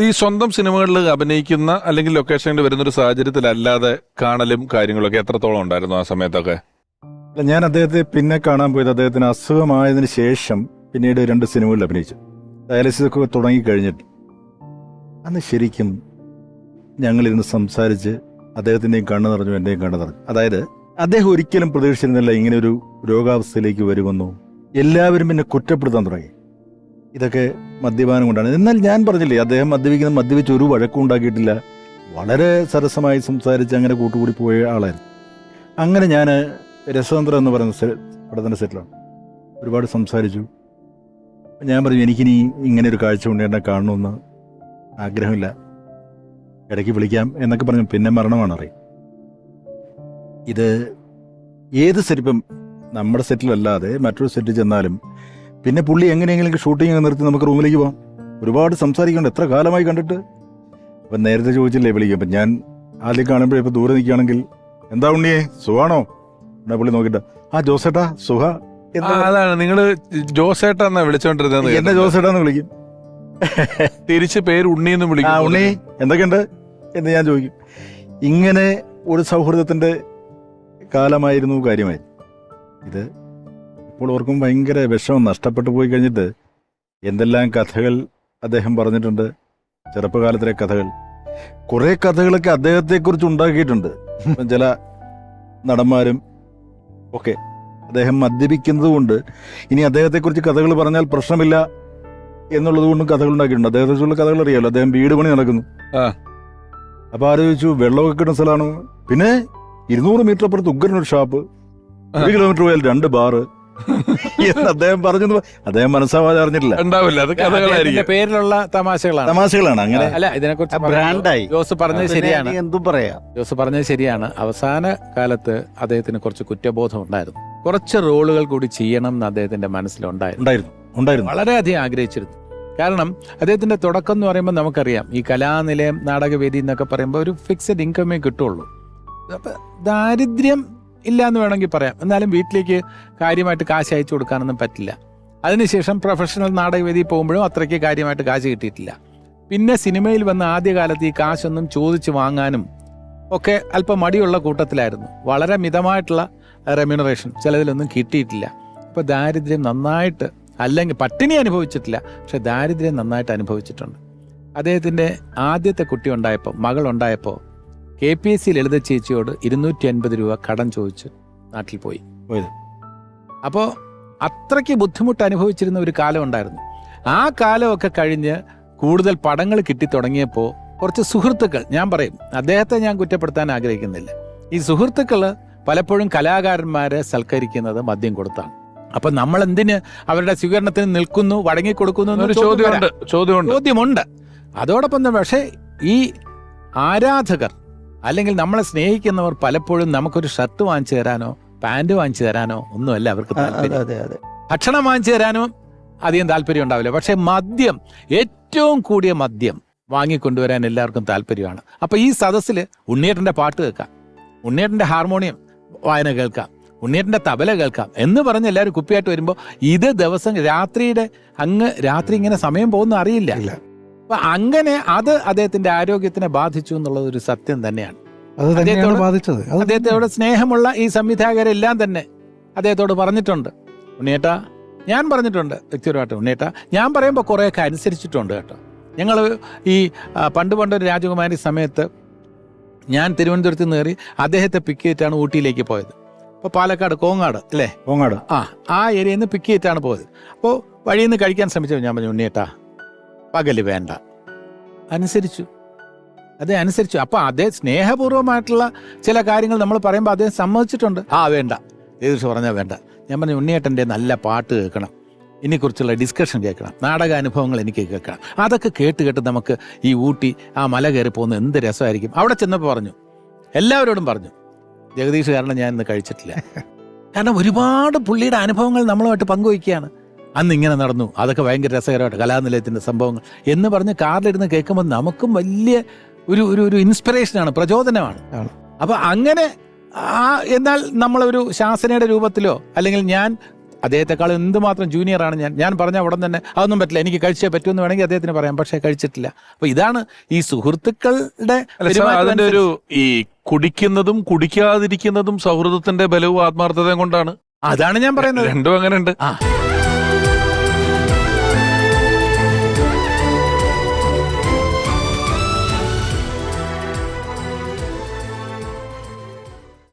ഈ സ്വന്തം സിനിമകളിൽ അഭിനയിക്കുന്ന അല്ലെങ്കിൽ ലൊക്കേഷനിൽ വരുന്ന ഒരു സാഹചര്യത്തിലല്ലാതെ കാണലും കാര്യങ്ങളൊക്കെ എത്രത്തോളം ഉണ്ടായിരുന്നു ആ സമയത്തൊക്കെ? ഞാൻ അദ്ദേഹത്തെ പിന്നെ കാണാൻ പോയത് അദ്ദേഹത്തിന് അസുഖമായതിനു ശേഷം പിന്നീട് രണ്ട് സിനിമകളിൽ അഭിനയിച്ചു. ഡയാലിസിസ് ഒക്കെ തുടങ്ങി കഴിഞ്ഞിട്ട്. അന്ന് ശരിക്കും ഞങ്ങളിരുന്ന് സംസാരിച്ച് അദ്ദേഹത്തിന്റെയും കണ്ണു നിറഞ്ഞു എന്റെയും കണ്ണു നിറഞ്ഞു. അതായത് അദ്ദേഹം ഒരിക്കലും പ്രതീക്ഷിച്ചിരുന്നില്ല ഇങ്ങനെ ഒരു രോഗാവസ്ഥയിലേക്ക് വരുമെന്നോ. എല്ലാവരും എന്നെ കുറ്റപ്പെടുത്താൻ തുടങ്ങി. ഇതൊക്കെ മദ്യപാനം കൊണ്ടാണ്. എന്നാൽ ഞാൻ പറഞ്ഞില്ലേ അദ്ദേഹം മദ്യപിക്കുന്ന മദ്യപിച്ച് ഒരു വഴക്കും ഉണ്ടാക്കിയിട്ടില്ല. വളരെ സരസമായി സംസാരിച്ച് അങ്ങനെ കൂട്ടുകൂടി പോയ ആളായിരുന്നു. അങ്ങനെ ഞാൻ രസതന്ത്രം എന്ന് പറയുന്ന പടത്തിന്റെ സെറ്റിലാണ് ഒരുപാട് സംസാരിച്ചു. ഞാൻ പറഞ്ഞു എനിക്കിനി ഇങ്ങനെ ഒരു കാഴ്ച കൊണ്ട് എന്നെ കാണണമെന്ന് ആഗ്രഹമില്ല. ഇടയ്ക്ക് വിളിക്കാം എന്നൊക്കെ പറഞ്ഞു. പിന്നെ മരണമാണ് അറിയും. ഇത് ഏത് സെറ്റിപ്പം നമ്മുടെ സെറ്റിലല്ലാതെ മറ്റൊരു സെറ്റിൽ ചെന്നാലും പിന്നെ പുള്ളി എങ്ങനെയെങ്കിലും ഷൂട്ടിംഗ് നിർത്തി നമുക്ക് റൂമിലേക്ക് പോകാം ഒരുപാട് സംസാരിക്കണ്ട എത്ര കാലമായി കണ്ടിട്ട്? അപ്പം നേരത്തെ ചോദിച്ചില്ലേ വിളിക്കും അപ്പം ഞാൻ ആദ്യം കാണുമ്പോൾ ഇപ്പം ദൂരെ നിൽക്കുകയാണെങ്കിൽ എന്താ ഉണ്ണിയെ സുഖാണോ? എന്നാ പുള്ളി നോക്കിയിട്ട് ആ ജോസേട്ടാ സുഖ. അതാണ് നിങ്ങൾ ജോസേട്ടാ എന്നാ വിളിച്ചോണ്ടിരുന്നത് എന്നെ ജോസേട്ടാന്ന് വിളിക്കും. തിരിച്ച് പേര് ഉണ്ണി എന്ന് വിളിക്കും ഉണ്ണി എന്തൊക്കെയുണ്ട്? എന്ന് ഞാൻ ചോദിക്കും. ഇങ്ങനെ ഒരു സൗഹൃദത്തിന്റെ കാലമായിരുന്നു കാര്യമായി ഇത് ഇപ്പോൾ ഓർക്കും ഭയങ്കര വിഷമം നഷ്ടപ്പെട്ടു പോയി കഴിഞ്ഞിട്ട് എന്തെല്ലാം കഥകൾ അദ്ദേഹം പറഞ്ഞിട്ടുണ്ട്. ചെറുപ്പകാലത്തിലെ കഥകൾ. കുറെ കഥകളൊക്കെ അദ്ദേഹത്തെക്കുറിച്ച് ഉണ്ടാക്കിയിട്ടുണ്ട്. ചില നടന്മാരും ഒക്കെ അദ്ദേഹം മദ്യപിക്കുന്നത് കൊണ്ട് ഇനി അദ്ദേഹത്തെക്കുറിച്ച് കഥകൾ പറഞ്ഞാൽ പ്രശ്നമില്ല എന്നുള്ളത് കൊണ്ടും കഥകൾ ഉണ്ടാക്കിയിട്ടുണ്ട്. അദ്ദേഹത്തെക്കുറിച്ചുള്ള കഥകൾ അറിയാലോ? അദ്ദേഹം വീട് പണി നടക്കുന്നു. ആ. അപ്പൊ ആലോചിച്ചു വെള്ളമൊക്കെ കിട്ടുന്ന സ്ഥലമാണ്. പിന്നെ ഇരുന്നൂറ് മീറ്റർ അപ്പുറത്ത് ഉഗ്രനൊരു ഷാപ്പ്. ഒരു കിലോമീറ്റർ പോയാൽ രണ്ട് ബാറ്. എന്ന് അദ്ദേഹം പറഞ്ഞു അദ്ദേഹം മനസ്സാവാതെ അറിഞ്ഞിട്ടില്ല. ഉണ്ടാവില്ല അത് കഥകളായിരിക്കും. പേരിലുള്ള തമാശകളാണ്. തമാശകളാണ് അങ്ങനെ. അല്ല ഇതിനെക്കുറിച്ച് കുറിച്ച് ബ്രാൻഡായി. ജോസ് പറഞ്ഞത് ശരിയാണ്. എന്തും പറയാം. ജോസ് പറഞ്ഞത് ശരിയാണ്. അവസാന കാലത്ത് അദ്ദേഹത്തിന് കുറച്ച് കുറ്റബോധം ഉണ്ടായിരുന്നു. കുറച്ച് റോളുകൾ കൂടി ചെയ്യണം എന്ന് അദ്ദേഹത്തിന്റെ മനസ്സിലുണ്ടായിരുന്നു. ഉണ്ടായിരുന്നു ഉണ്ടായിരുന്നു. വളരെയധികം ആഗ്രഹിച്ചിരുന്നു. കാരണം അദ്ദേഹത്തിന്റെ തുടക്കം എന്ന് പറയുമ്പോൾ നമുക്കറിയാം ഈ കലാനിലയം നാടകവേദി എന്നൊക്കെ പറയുമ്പോൾ ഒരു ഫിക്സഡ് ഇൻകമേ കിട്ടുള്ളൂ. അപ്പൊ ദാരിദ്ര്യം ഇല്ല എന്ന് വേണമെങ്കിൽ പറയാം. എന്നാലും വീട്ടിലേക്ക് കാര്യമായിട്ട് കാശ് അയച്ചു കൊടുക്കാനൊന്നും പറ്റില്ല. അതിനുശേഷം പ്രൊഫഷണൽ നാടകവേദി പോകുമ്പോഴും അത്രയ്ക്ക് കാര്യമായിട്ട് കാശ് കിട്ടിയിട്ടില്ല. പിന്നെ സിനിമയിൽ വന്ന ആദ്യകാലത്ത് ഈ കാശൊന്നും ചോദിച്ചു വാങ്ങാനും ഒക്കെ അല്പം മടിയുള്ള കൂട്ടത്തിലായിരുന്നു. വളരെ മിതമായിട്ടുള്ള റെമ്യൂണറേഷൻ ചിലതിലൊന്നും കിട്ടിയിട്ടില്ല. ഇപ്പോൾ ദാരിദ്ര്യം നന്നായിട്ട് അല്ലെങ്കിൽ പട്ടിണി അനുഭവിച്ചിട്ടില്ല പക്ഷെ ദാരിദ്ര്യം നന്നായിട്ട് അനുഭവിച്ചിട്ടുണ്ട്. അദ്ദേഹത്തിന്റെ ആദ്യത്തെ കുട്ടി ഉണ്ടായപ്പോൾ മകൾ ഉണ്ടായപ്പോൾ K P S C Lalitha ചേച്ചിയോട് ഇരുന്നൂറ്റി അൻപത് രൂപ കടം ചോദിച്ച് നാട്ടിൽ പോയി. പോയത്. അപ്പോൾ അത്രയ്ക്ക് ബുദ്ധിമുട്ട് അനുഭവിച്ചിരുന്ന ഒരു കാലം ഉണ്ടായിരുന്നു. ആ കാലമൊക്കെ കഴിഞ്ഞ് കൂടുതൽ പടങ്ങൾ കിട്ടി തുടങ്ങിയപ്പോൾ കുറച്ച് സുഹൃത്തുക്കൾ ഞാൻ പറയും അദ്ദേഹത്തെ ഞാൻ കുറ്റപ്പെടുത്താൻ ആഗ്രഹിക്കുന്നില്ല. ഈ സുഹൃത്തുക്കൾ പലപ്പോഴും കലാകാരന്മാരെ സൽക്കരിക്കുന്നത് മദ്യം കൊടുത്താണ്. അപ്പൊ നമ്മൾ എന്തിന് അവരുടെ സ്വീകരണത്തിന് നിൽക്കുന്നു വടങ്ങി കൊടുക്കുന്നു ചോദ്യമുണ്ട്. ചോദ്യമുണ്ട്. അതോടൊപ്പം തന്നെ പക്ഷേ ഈ ആരാധകർ അല്ലെങ്കിൽ നമ്മളെ സ്നേഹിക്കുന്നവർ പലപ്പോഴും നമുക്കൊരു ഷർട്ട് വാങ്ങിച്ചു തരാനോ പാന്റ് വാങ്ങിച്ചു തരാനോ ഒന്നുമല്ല അവർക്ക് താല്പര്യം. ഭക്ഷണം വാങ്ങിച്ചു തരാനോ അധികം താല്പര്യം ഉണ്ടാവില്ല. പക്ഷെ മദ്യം ഏറ്റവും കൂടിയ മദ്യം വാങ്ങിക്കൊണ്ടുവരാൻ എല്ലാവർക്കും താല്പര്യമാണ്. അപ്പൊ ഈ സദസ്സിൽ ഉണ്ണിയേട്ടന്റെ പാട്ട് കേൾക്കാം. ഉണ്ണിയേട്ടന്റെ ഹാർമോണിയം വായന കേൾക്കാം. ഉണ്ണിയേട്ടന്റെ തബല കേൾക്കാം. എന്ന് പറഞ്ഞ് എല്ലാവരും കുപ്പിയായിട്ട് വരുമ്പോൾ ഇത് ദിവസം രാത്രിയുടെ അങ്ങ് രാത്രി ഇങ്ങനെ സമയം പോകുന്ന അറിയില്ല. അപ്പൊ അങ്ങനെ അത് അദ്ദേഹത്തിന്റെ ആരോഗ്യത്തിനെ ബാധിച്ചു എന്നുള്ളത് ഒരു സത്യം തന്നെയാണ്. അദ്ദേഹത്തോട് ബാധിച്ചത്. അദ്ദേഹത്തോട് സ്നേഹമുള്ള ഈ സംവിധായകരെല്ലാം തന്നെ അദ്ദേഹത്തോട് പറഞ്ഞിട്ടുണ്ട്. ഉണ്ണിയേട്ടാ ഞാൻ പറഞ്ഞിട്ടുണ്ട് വ്യക്തിപരമായിട്ട് ഉണ്ണിയേട്ടാ ഞാൻ പറയുമ്പോൾ കുറേയൊക്കെ അനുസരിച്ചിട്ടുണ്ട് കേട്ടോ. ഞങ്ങൾ ഈ പണ്ട് പണ്ടൊരു രാജകുമാരി സമയത്ത് ഞാൻ തിരുവനന്തപുരത്ത് നിന്ന് കയറി അദ്ദേഹത്തെ പിക്ക് ചെയ്തിട്ടാണ് ഊട്ടിയിലേക്ക് പോയത്. അപ്പോൾ പാലക്കാട് കോങ്ങാട് അല്ലേ? കോങ്ങാട്. ആ ആ ഏരിയയിൽ നിന്ന് പിക്ക് ചെയ്തിട്ടാണ് പോയത്. അപ്പോൾ വഴിയിൽ നിന്ന് കഴിക്കാൻ ശ്രമിച്ചു ഞാൻ പറഞ്ഞു ഉണ്ണിയേട്ടാ പകൽ വേണ്ട. അനുസരിച്ചു. അതേ അനുസരിച്ചു. അപ്പൊ അതേ സ്നേഹപൂർവമായിട്ടുള്ള ചില കാര്യങ്ങൾ നമ്മൾ പറയുമ്പോൾ അദ്ദേഹം സമ്മതിച്ചിട്ടുണ്ട്. ആ വേണ്ട. ഏകദേശം പറഞ്ഞാൽ വേണ്ട. ഞാൻ പറഞ്ഞു ഉണ്ണിയേട്ടന്റെ നല്ല പാട്ട് കേൾക്കണം. ഇതിനെക്കുറിച്ചുള്ള ഡിസ്കഷൻ കേൾക്കണം. നാടകാനുഭവങ്ങൾ എനിക്ക് കേൾക്കണം. അതൊക്കെ കേട്ട് കേട്ട് നമുക്ക് ഈ ഊട്ടി ആ മല കയറി പോകുന്ന എന്ത് രസമായിരിക്കും. അവിടെ ചെന്നപ്പോൾ പറഞ്ഞു. എല്ലാവരോടും പറഞ്ഞു. ജഗദീഷ് കാരണം ഞാൻ ഇന്ന് കഴിച്ചിട്ടില്ല. കാരണം ഒരുപാട് പുള്ളിയുടെ അനുഭവങ്ങൾ നമ്മളുമായിട്ട് പങ്കുവയ്ക്കുകയാണ്. അന്ന് ഇങ്ങനെ നടന്നു. അതൊക്കെ ഭയങ്കര രസകരമായിട്ട് കലാനിലയത്തിന്റെ സംഭവങ്ങൾ. എന്ന് പറഞ്ഞ് കാറിലിരുന്ന് കേൾക്കുമ്പോൾ നമുക്കും വലിയ ഒരു ഒരു ഒരു ഇൻസ്പിറേഷനാണ് പ്രചോദനമാണ്. അപ്പോൾ അങ്ങനെ ആ എന്നാൽ നമ്മളൊരു ശാസനയുടെ രൂപത്തിലോ അല്ലെങ്കിൽ ഞാൻ അദ്ദേഹത്തെക്കാൾ എന്തുമാത്രം ജൂനിയറാണ് ഞാൻ ഞാൻ പറഞ്ഞ ഉടൻ തന്നെ അതൊന്നും പറ്റില്ല എനിക്ക് കഴിച്ചേ പറ്റുമെന്ന് വേണമെങ്കിൽ അദ്ദേഹത്തിന് പറയാം പക്ഷേ കഴിച്ചിട്ടില്ല. അപ്പൊ ഇതാണ് ഈ സുഹൃത്തുക്കളുടെ അതിന്റെ ഒരു ഈ കുടിക്കുന്നതും കുടിക്കാതിരിക്കുന്നതും സൗഹൃദത്തിന്റെ ബലവും ആത്മാർത്ഥതയും കൊണ്ടാണ്. അതാണ് ഞാൻ പറയുന്നത്. രണ്ടും അങ്ങനെ ഉണ്ട് ആ.